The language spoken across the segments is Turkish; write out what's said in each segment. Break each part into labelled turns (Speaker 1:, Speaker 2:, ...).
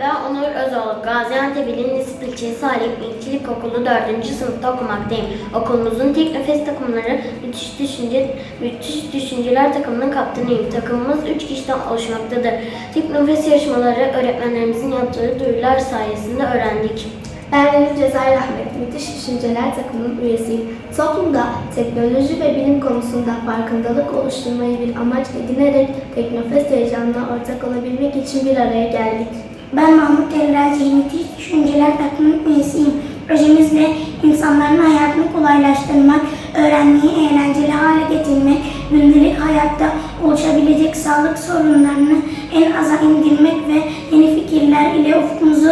Speaker 1: Ben Onur Özoğlu, Gaziantep İl Nisip İlçesi Halim İlçilik Okulu 4. sınıfta okumaktayım. Okulumuzun Teknofest takımları müthiş, düşünce, müthiş Düşünceler takımının kaptanıyım. Takımımız 3 kişiden oluşmaktadır. Teknofest yarışmaları öğretmenlerimizin yaptığı duyurular sayesinde öğrendik.
Speaker 2: Ben Deniz Cezayir Ahmet, Müthiş Düşünceler takımının üyesiyim. Toplumda teknoloji ve bilim konusunda farkındalık oluşturmayı bir amaç edinerek Teknofest heyecanına ortak olabilmek için bir araya geldik.
Speaker 3: Ben Mahmut Demirel Müthiş Düşünceler Takımının üyesiyim. Projemizle insanların hayatını kolaylaştırmak, öğrenmeyi eğlenceli hale getirmek, gündelik hayatta oluşabilecek sağlık sorunlarını en aza indirmek ve yeni fikirler ile ufkumuzu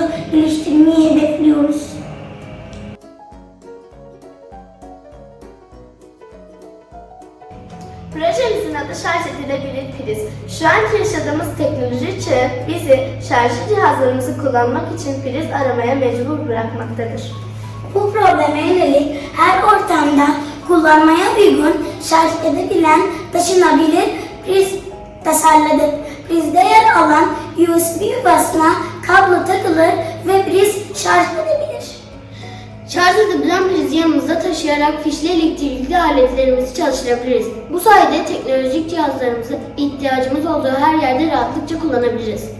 Speaker 2: Projemizin adı şarj edilebilir priz. Şu anki yaşadığımız teknoloji çağı bizi şarjlı cihazlarımızı kullanmak için priz aramaya mecbur bırakmaktadır.
Speaker 3: Bu probleme yönelik her ortamda kullanmaya uygun, şarj edebilen, taşınabilir priz tasarladık. Prizde yer alan USB yuvasına kablo takılır ve priz şarj edebilir.
Speaker 1: Şarj edebilen prizi yanımızda taşıyarak fişli elektrikli aletlerimizi çalıştırabiliriz. Bu sayede teknolojik cihazlarımızı ihtiyacımız olduğu her yerde rahatlıkça kullanabiliriz.